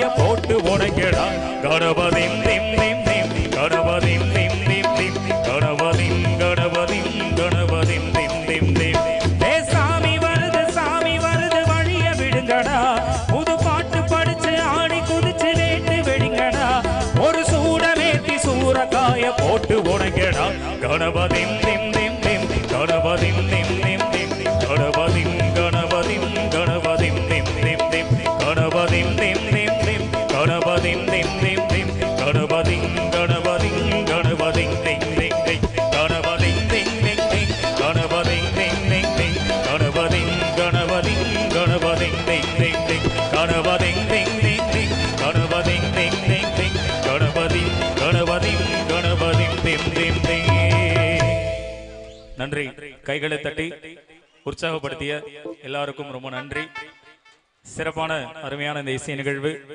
காய போட்டு உடைக்கடா. கணபதிம் திம் திம் திம் கணபதிம் திம் திம் திம் கணபதிம் கணபதிம் கணபதிம் திம் திம் திம் ஏ சாமி வருது சாமி வருது வழிய விடுங்கடா புது பாட்டு படிச்சு ஆடி குதிச்சு நேட்டு வெடிங்கடா. ஒரு சூடமேத்தி சூறக்காய போட்டு உடைக்கடா. கணபதிம் திம் கணபதி நன்றி. கைகளை தட்டி உற்சாகப்படுத்திய எல்லாருக்கும் ரொம்ப நன்றி. சிறப்பான அருமையான இந்த இசை நிகழ்வு.